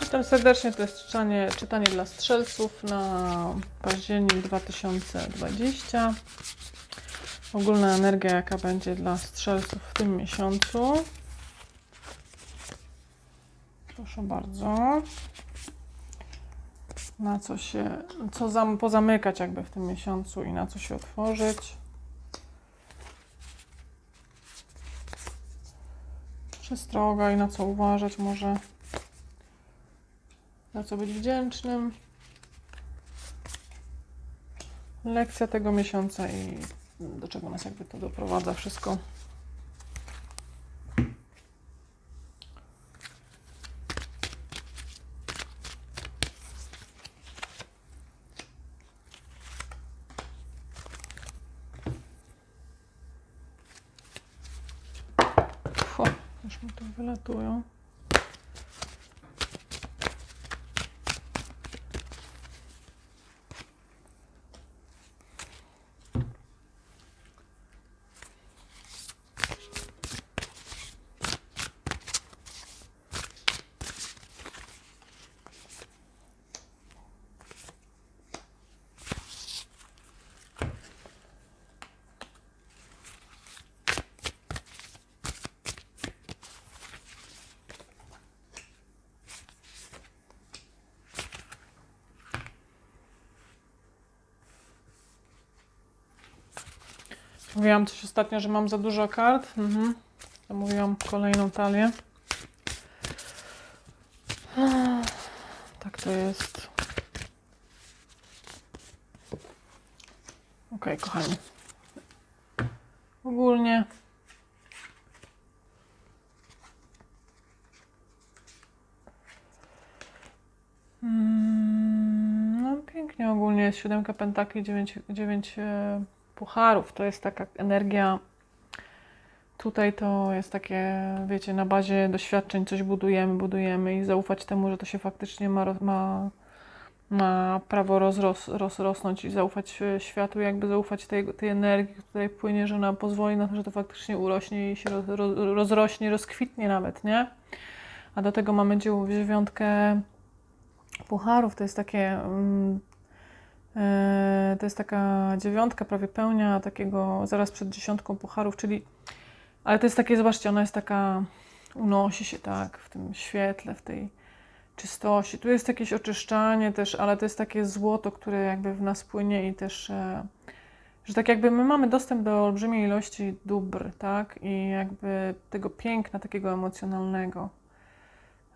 Witam serdecznie, to jest czytanie, czytanie dla strzelców na październik 2020. Ogólna energia, jaka będzie dla strzelców w tym miesiącu. Proszę bardzo. Na co się, co zam, pozamykać jakby w tym miesiącu i na co się otworzyć. Przestroga i na co uważać może. Za co być wdzięcznym. Lekcja tego miesiąca i do czego nas jakby to doprowadza wszystko. Fu, już mi tu wylatują. Mówiłam coś ostatnio, że mam za dużo kart. Mhm. Zamówiłam kolejną talię. Tak to jest. Ok, kochani. Ogólnie. Mm, No pięknie ogólnie jest siódemka pentakli, dziewięć, dziewięć e, pucharów. To jest taka energia. Tutaj to jest takie, wiecie, na bazie doświadczeń coś budujemy, budujemy i zaufać temu, że to się faktycznie ma, ma, ma prawo rozros, rozrosnąć i zaufać e, światu, jakby zaufać tej, tej energii, która płynie, że ona pozwoli na to, że to faktycznie urośnie i się roz, roz, rozrośnie, rozkwitnie nawet, nie? A do tego mamy dziewiątkę pucharów, to jest takie mm, To jest taka dziewiątka, prawie pełnia takiego zaraz przed dziesiątką pucharów, czyli ale to jest takie, zobaczcie, ona jest taka, unosi się tak w tym świetle, w tej czystości. Tu jest jakieś oczyszczanie też, ale to jest takie złoto, które jakby w nas płynie i też, e, że tak jakby my mamy dostęp do olbrzymiej ilości dóbr, tak? I jakby tego piękna takiego emocjonalnego.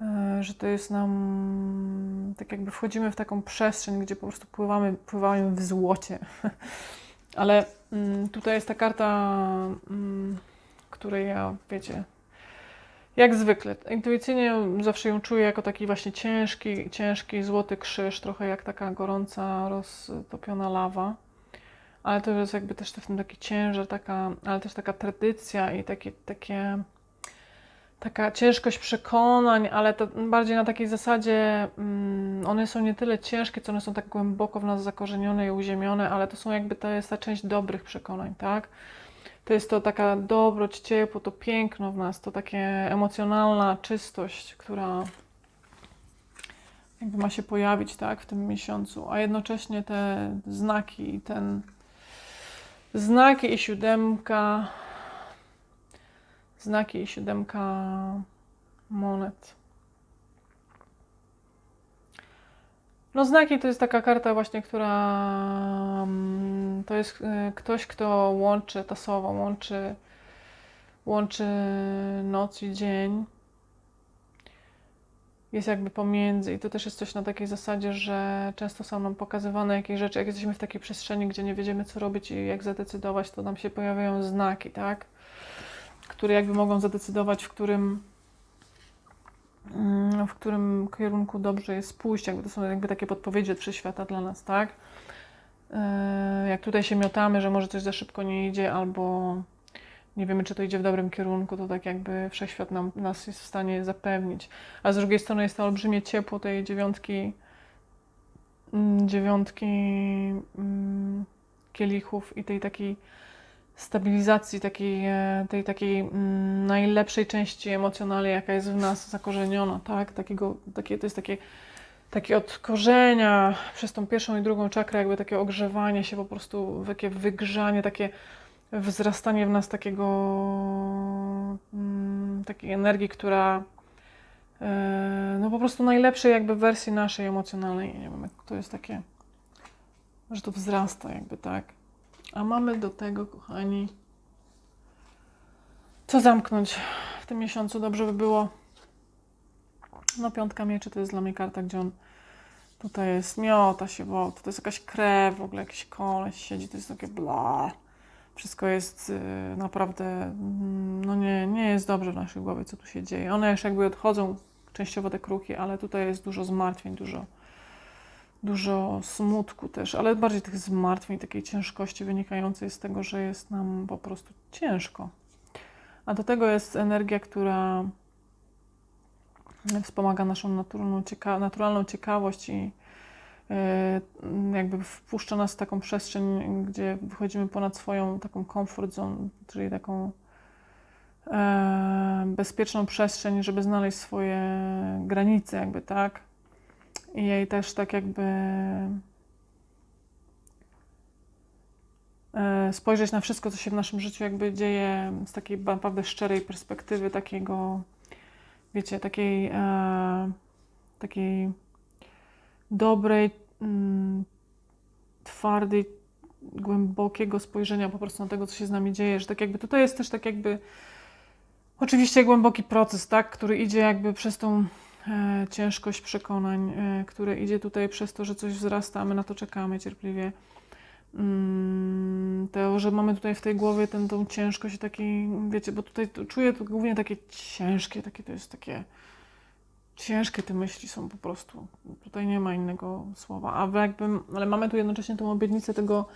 E, że to jest nam, tak jakby wchodzimy w taką przestrzeń, gdzie po prostu pływamy, pływamy w złocie. Ale mm, tutaj jest ta karta, mm, której ja, wiecie, jak zwykle, intuicyjnie zawsze ją czuję jako taki właśnie ciężki, ciężki złoty krzyż, trochę jak taka gorąca, roztopiona lawa. Ale to jest jakby też w tym taki ciężar, taka, ale też taka tradycja i takie, takie taka ciężkość przekonań, ale to bardziej na takiej zasadzie, mm, one są nie tyle ciężkie, co one są tak głęboko w nas zakorzenione i uziemione, ale to są jakby, to jest ta część dobrych przekonań, tak? To jest to taka dobroć, ciepło, to piękno w nas, to takie emocjonalna czystość, która jakby ma się pojawić, tak, w tym miesiącu, a jednocześnie te znaki, ten znaki i siódemka, znaki i siódemka monet. No znaki to jest taka karta właśnie, która mm, to jest e, ktoś, kto łączy tasowo, łączy, łączy noc i dzień. Jest jakby pomiędzy i to też jest coś na takiej zasadzie, że często są nam pokazywane jakieś rzeczy, jak jesteśmy w takiej przestrzeni, gdzie nie wiedziemy co robić i jak zadecydować, to nam się pojawiają znaki, tak? Które jakby mogą zadecydować, w którym, mm, w którym kierunku dobrze jest pójść. Jakby to są jakby takie podpowiedzi od wszechświata dla nas, tak? E, Jak tutaj się miotamy, że może coś za szybko nie idzie, albo nie wiemy, czy to idzie w dobrym kierunku, to tak jakby wszechświat nam, nas jest w stanie zapewnić. A z drugiej strony jest to olbrzymie ciepło tej dziewiątki, mm, dziewiątki mm, kielichów i tej takiej stabilizacji takiej, e, tej takiej mm, najlepszej części emocjonalnej, jaka jest w nas zakorzeniona, tak? Takiego, takie, to jest takie, takie od korzenia przez tą pierwszą i drugą czakrę, jakby takie ogrzewanie się, po prostu takie wygrzanie, takie wzrastanie w nas takiego, mm, takiej energii, która e, no po prostu najlepszej jakby wersji naszej emocjonalnej. Nie wiem, to jest takie, że to wzrasta jakby, tak? A mamy do tego, kochani, co zamknąć w tym miesiącu. Dobrze by było. No, piątka mieczy to jest dla mnie karta, gdzie on tutaj jest, miota się wo, to jest jakaś krew, w ogóle jakiś koleś siedzi, to jest takie bla. Wszystko jest y, naprawdę, no nie, nie jest dobrze w naszej głowie, co tu się dzieje. One już jakby odchodzą, częściowo te kruki, ale tutaj jest dużo zmartwień, dużo dużo smutku też, ale bardziej tych zmartwień, takiej ciężkości wynikającej z tego, że jest nam po prostu ciężko. A do tego jest energia, która wspomaga naszą naturalną, cieka naturalną ciekawość i yy, jakby wpuszcza nas w taką przestrzeń, gdzie wychodzimy ponad swoją taką comfort zone, czyli taką yy, bezpieczną przestrzeń, żeby znaleźć swoje granice, jakby tak i jej też tak jakby e, spojrzeć na wszystko, co się w naszym życiu jakby dzieje z takiej naprawdę szczerej perspektywy, takiego, wiecie, takiej, e, takiej dobrej, mm, twardej, głębokiego spojrzenia po prostu na tego, co się z nami dzieje, że tak jakby tutaj jest też tak jakby oczywiście głęboki proces, tak, który idzie jakby przez tą ciężkość przekonań, e, które idzie tutaj przez to, że coś wzrasta, a my na to czekamy cierpliwie. Mm, to, że mamy tutaj w tej głowie tę tą ciężkość taki, wiecie, bo tutaj czuję to głównie takie ciężkie, takie to jest takie ciężkie te myśli są po prostu. Tutaj nie ma innego słowa. A jakby, ale mamy tu jednocześnie tą obietnicę tego,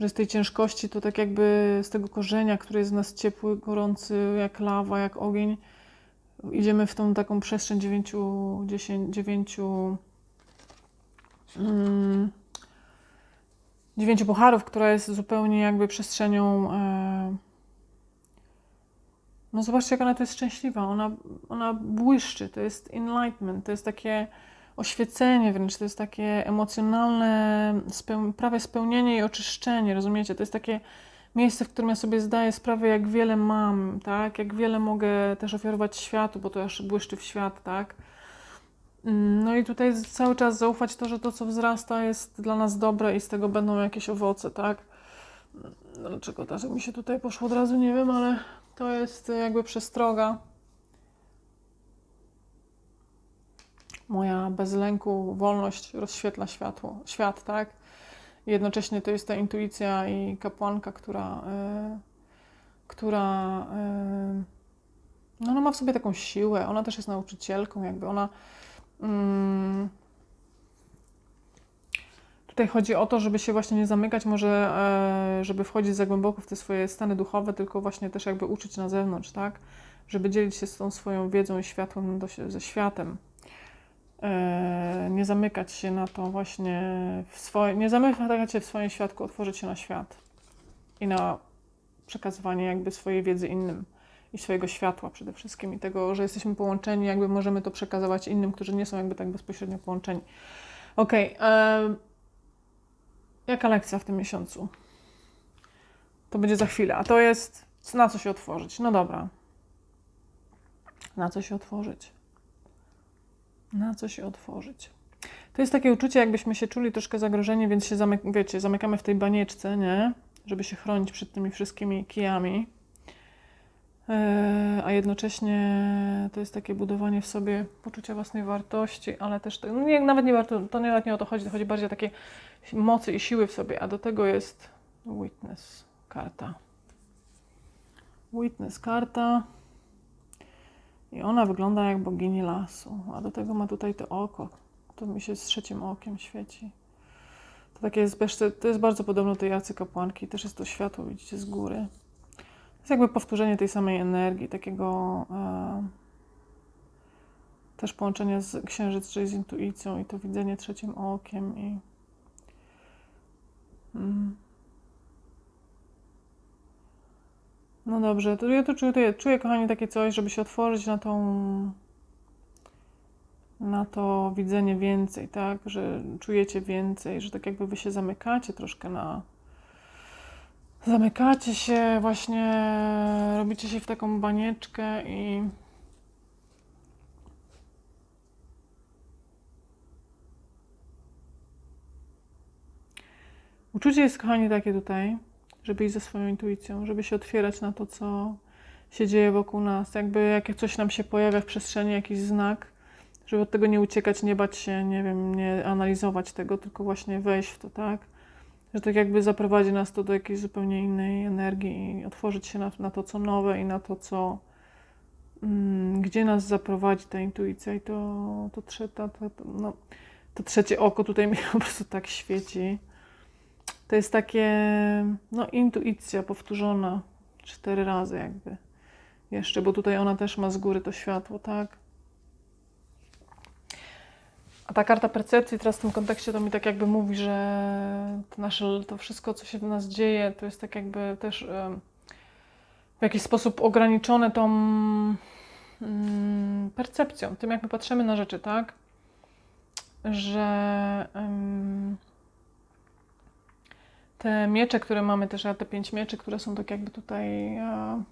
że z tej ciężkości to tak jakby z tego korzenia, który jest w nas ciepły, gorący, jak lawa, jak ogień, idziemy w tą taką przestrzeń dziewięciu, dziesięć, dziewięciu, mm, dziewięciu pucharów, która jest zupełnie jakby przestrzenią. E, no zobaczcie, jak ona to jest szczęśliwa. Ona, ona błyszczy. To jest enlightenment, to jest takie oświecenie wręcz, to jest takie emocjonalne, speł, prawie spełnienie i oczyszczenie, rozumiecie? To jest takie miejsce, w którym ja sobie zdaję sprawę, jak wiele mam, tak? Jak wiele mogę też ofiarować światu, bo to aż błyszczy w świat, tak? Mm, No i tutaj cały czas zaufać to, że to, co wzrasta, jest dla nas dobre i z tego będą jakieś owoce, tak? No, Dlaczego tak mi się tutaj poszło od razu, nie wiem, ale to jest jakby przestroga. Moja bez lęku wolność rozświetla światło, świat, tak? Jednocześnie to jest ta intuicja i kapłanka, która, y, która y, no ona ma w sobie taką siłę, ona też jest nauczycielką, jakby ona. Mm, tutaj chodzi o to, żeby się właśnie nie zamykać, może e, żeby wchodzić za głęboko w te swoje stany duchowe, tylko właśnie też jakby uczyć na zewnątrz, tak? Żeby dzielić się z tą swoją wiedzą i światłem do, ze światem. E, nie zamykać się na to właśnie, w swoje, nie zamykać się w swoim świadku, otworzyć się na świat i na przekazywanie jakby swojej wiedzy innym i swojego światła przede wszystkim i tego, że jesteśmy połączeni, jakby możemy to przekazywać innym, którzy nie są jakby tak bezpośrednio połączeni. Okej, okay, jaka lekcja w tym miesiącu? To będzie za chwilę, a to jest na co się otworzyć? No dobra. Na co się otworzyć? Na co się otworzyć. To jest takie uczucie, jakbyśmy się czuli troszkę zagrożeni, więc się zamyk wiecie, zamykamy w tej banieczce, nie? Żeby się chronić przed tymi wszystkimi kijami. Yy, a jednocześnie to jest takie budowanie w sobie poczucia własnej wartości, ale też to, no nie, nawet nie warto, to nawet nie o to chodzi, to chodzi bardziej o takie mocy i siły w sobie, a do tego jest witness karta. Witness karta. I ona wygląda jak bogini lasu, a do tego ma tutaj to oko. To mi się z trzecim okiem świeci. To takie jest, to jest bardzo podobne do tej arcykapłanki. Też jest to światło, widzicie, z góry. To jest jakby powtórzenie tej samej energii, takiego e, też połączenie z księżyc, czyli z intuicją i to widzenie trzecim okiem i mm. No dobrze, to ja tu czuję, czuję, kochani, takie coś, żeby się otworzyć na tą na to widzenie więcej, tak? Że czujecie więcej, że tak jakby wy się zamykacie troszkę na. Zamykacie się, właśnie robicie się w taką banieczkę i. Uczucie jest, kochani, takie tutaj, żeby iść ze swoją intuicją, żeby się otwierać na to, co się dzieje wokół nas. Jakby jak coś nam się pojawia w przestrzeni, jakiś znak, żeby od tego nie uciekać, nie bać się, nie wiem, nie analizować tego, tylko właśnie wejść w to, tak? Że tak jakby zaprowadzi nas to do jakiejś zupełnie innej energii i otworzyć się na, na to, co nowe i na to, co mm, gdzie nas zaprowadzi ta intuicja i to, to, trze, to, no, to trzecie oko tutaj mi po prostu tak świeci. To jest takie, no, intuicja powtórzona cztery razy jakby jeszcze, bo tutaj ona też ma z góry to światło, tak? A ta karta percepcji teraz w tym kontekście to mi tak jakby mówi, że to, nasze, to wszystko, co się w nas dzieje, to jest tak jakby też w jakiś sposób ograniczone tą mm, percepcją, tym jak my patrzymy na rzeczy, tak? Że te miecze, które mamy też, te pięć mieczy, które są tak jakby tutaj. E,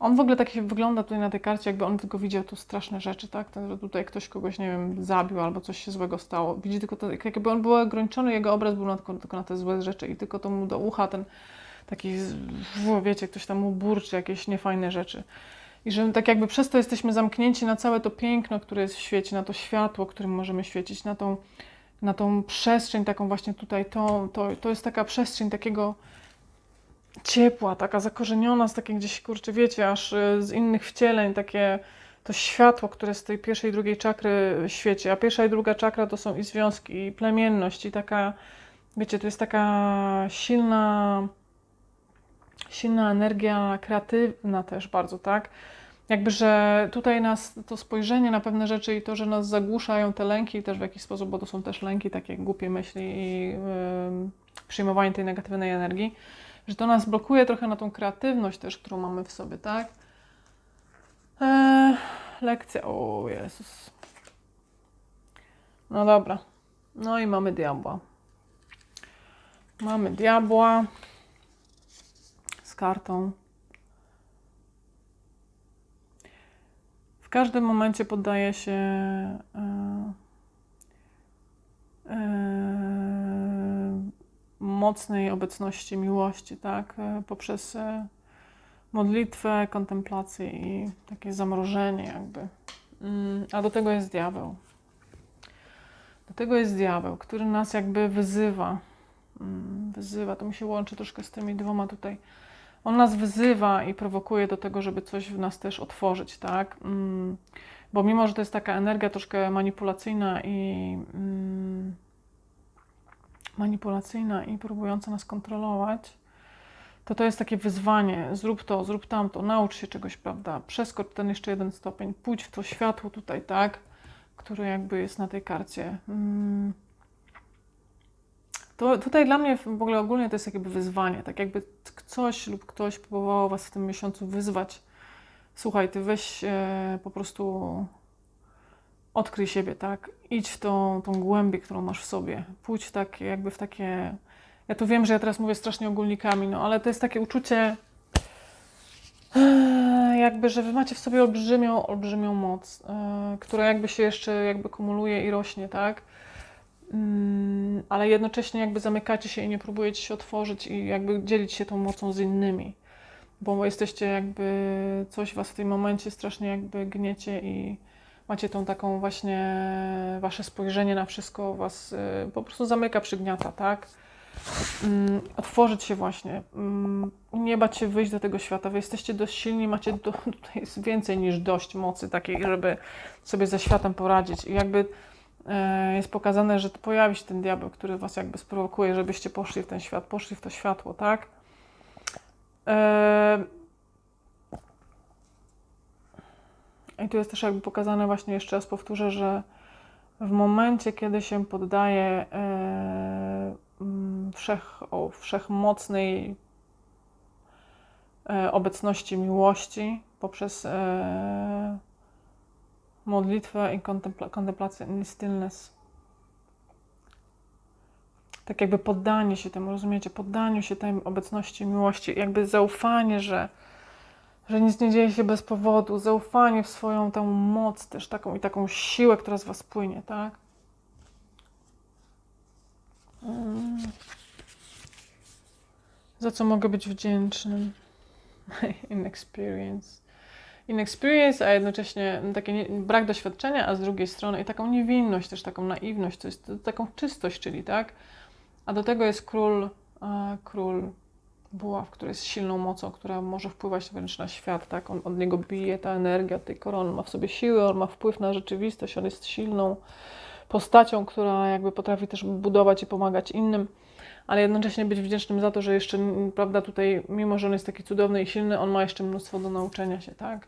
on w ogóle tak się wygląda tutaj na tej karcie, jakby on tylko widział tu straszne rzeczy, tak? Ten, że tutaj ktoś kogoś, nie wiem, zabił albo coś się złego stało. Widzi tylko to, jakby on był ograniczony, jego obraz był na, tylko, na te złe rzeczy i tylko to mu do ucha ten taki, wiecie, ktoś tam mu burczy jakieś niefajne rzeczy. I że tak jakby przez to jesteśmy zamknięci na całe to piękno, które jest w świecie, na to światło, którym możemy świecić, na tą, na tą przestrzeń taką właśnie tutaj, to, to, to jest taka przestrzeń takiego ciepła, taka zakorzeniona z takiej gdzieś, kurczę, wiecie, aż y, z innych wcieleń, takie to światło, które z tej pierwszej i drugiej czakry świeci, a pierwsza i druga czakra to są i związki, i plemienność, i taka, wiecie, to jest taka silna, silna energia kreatywna też bardzo, tak? Jakby, że tutaj nas to spojrzenie na pewne rzeczy i to, że nas zagłuszają te lęki też w jakiś sposób, bo to są też lęki, takie głupie myśli i ym, przyjmowanie tej negatywnej energii, że to nas blokuje trochę na tą kreatywność też, którą mamy w sobie, tak? Eee, lekcja, o Jezus. No dobra. No i mamy diabła. Mamy diabła z kartą. W każdym momencie poddaje się e, e, mocnej obecności miłości, tak? E, Poprzez modlitwę, kontemplację i takie zamrożenie jakby. Mm, A do tego jest diabeł. Do tego jest diabeł, który nas jakby wyzywa. Mm, Wyzywa, to mi się łączy troszkę z tymi dwoma tutaj. On nas wyzywa i prowokuje do tego, żeby coś w nas też otworzyć, tak? Mm, Bo mimo, że to jest taka energia troszkę manipulacyjna i mm, manipulacyjna i próbująca nas kontrolować, to to jest takie wyzwanie. Zrób to, zrób tamto, naucz się czegoś, prawda? Przeskocz ten jeszcze jeden stopień, pójdź w to światło tutaj, tak? Które jakby jest na tej karcie. Mm. To tutaj dla mnie w ogóle ogólnie to jest jakby wyzwanie, tak jakby coś lub ktoś próbowało Was w tym miesiącu wyzwać. Słuchaj, ty weź e, po prostu odkryj siebie, tak? Idź w tą, tą głębię, którą masz w sobie. Pójdź w takie, jakby w takie... Ja tu wiem, że ja teraz mówię strasznie ogólnikami, no ale to jest takie uczucie e, jakby, że wy macie w sobie olbrzymią, olbrzymią moc, e, która jakby się jeszcze jakby kumuluje i rośnie, tak? Mm, ale jednocześnie jakby zamykacie się i nie próbujecie się otworzyć i jakby dzielić się tą mocą z innymi, bo jesteście jakby, coś was w tym momencie strasznie jakby gniecie i macie tą taką właśnie, wasze spojrzenie na wszystko was y, po prostu zamyka, przygniata, tak? Mm, otworzyć się właśnie, mm, nie bać się wyjść do tego świata. Wy jesteście dość silni, macie do, tutaj jest więcej niż dość mocy takiej, żeby sobie ze światem poradzić. I jakby jest pokazane, że pojawi się ten diabeł, który was jakby sprowokuje, żebyście poszli w ten świat, poszli w to światło, tak? E, I tu jest też jakby pokazane właśnie, jeszcze raz powtórzę, że w momencie, kiedy się poddaje e, mm, wszech, o, wszechmocnej e, obecności miłości poprzez e, modlitwę i kontempla- kontemplację i stillness. Tak jakby poddanie się temu, rozumiecie? Poddaniu się tej obecności miłości, jakby zaufanie, że, że nic nie dzieje się bez powodu, zaufanie w swoją tą moc też taką i taką siłę, która z was płynie, tak? Za co mogę być wdzięcznym? Inexperience. Inexperience, a jednocześnie taki brak doświadczenia, a z drugiej strony i taką niewinność, też taką naiwność, to jest taką czystość, czyli tak. A do tego jest król, e, król buław, który jest silną mocą, która może wpływać wręcz na świat, tak? On, od niego bije ta energia tej korony, ma w sobie siłę, on ma wpływ na rzeczywistość, on jest silną postacią, która jakby potrafi też budować i pomagać innym, ale jednocześnie być wdzięcznym za to, że jeszcze, prawda, tutaj, mimo że on jest taki cudowny i silny, on ma jeszcze mnóstwo do nauczenia się, tak?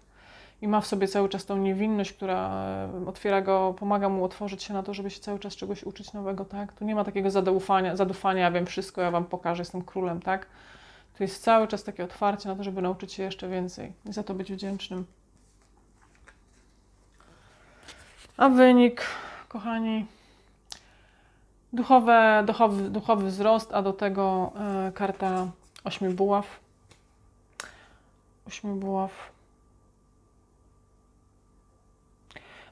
I ma w sobie cały czas tą niewinność, która e, otwiera go, pomaga mu otworzyć się na to, żeby się cały czas czegoś uczyć nowego, tak? Tu nie ma takiego zaufania, zadufania, ja wiem wszystko, ja wam pokażę, jestem królem, tak? Tu jest cały czas takie otwarcie na to, żeby nauczyć się jeszcze więcej i za to być wdzięcznym. A wynik, kochani, duchowe, duchowy, duchowy wzrost, a do tego e, karta ośmiu buław. Ośmiu buław.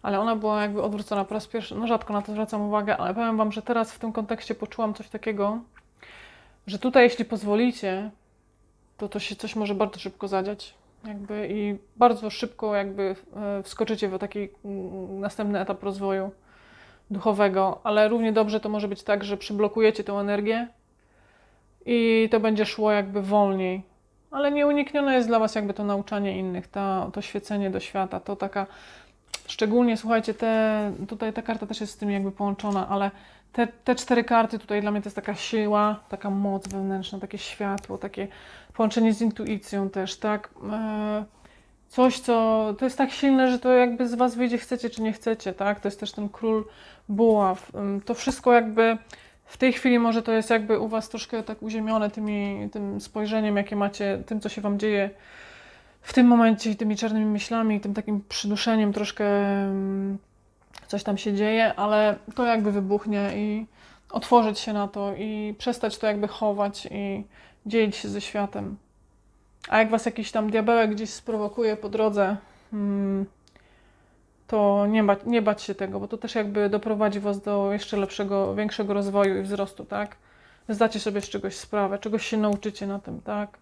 Ale ona była jakby odwrócona po raz pierwszy. No rzadko na to zwracam uwagę, ale powiem Wam, że teraz w tym kontekście poczułam coś takiego, że tutaj, jeśli pozwolicie, to to się coś może bardzo szybko zadziać. Jakby i bardzo szybko jakby e, wskoczycie w taki mm, następny etap rozwoju duchowego, ale równie dobrze to może być tak, że przyblokujecie tą energię i to będzie szło jakby wolniej. Ale nieuniknione jest dla Was jakby to nauczanie innych, ta, to świecenie do świata, to taka, szczególnie słuchajcie, te, tutaj ta karta też jest z tym jakby połączona, ale te, te cztery karty tutaj dla mnie to jest taka siła, taka moc wewnętrzna, takie światło, takie połączenie z intuicją też, tak? E, Coś, co to jest tak silne, że to jakby z Was wyjdzie, chcecie czy nie chcecie, tak? To jest też ten król buław. To wszystko jakby w tej chwili może to jest jakby u Was troszkę tak uziemione tymi, tym spojrzeniem, jakie macie, tym, co się Wam dzieje w tym momencie i tymi czarnymi myślami, tym takim przyduszeniem troszkę ym, coś tam się dzieje, ale to jakby wybuchnie i otworzyć się na to i przestać to jakby chować i dzielić się ze światem. A jak was jakiś tam diabełek gdzieś sprowokuje po drodze, mm, to nie nie bać się tego, bo to też jakby doprowadzi was do jeszcze lepszego, większego rozwoju i wzrostu, tak? Zdacie sobie z czegoś sprawę, czegoś się nauczycie na tym, tak?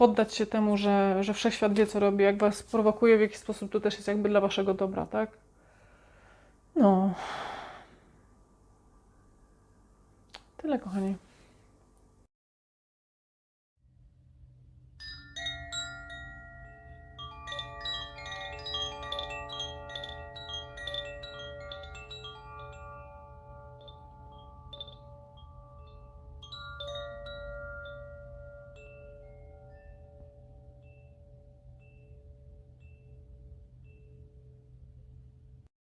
Poddać się temu, że, że wszechświat wie, co robi. Jak was prowokuje w jakiś sposób, to też jest jakby dla waszego dobra, tak? No. Tyle, kochani.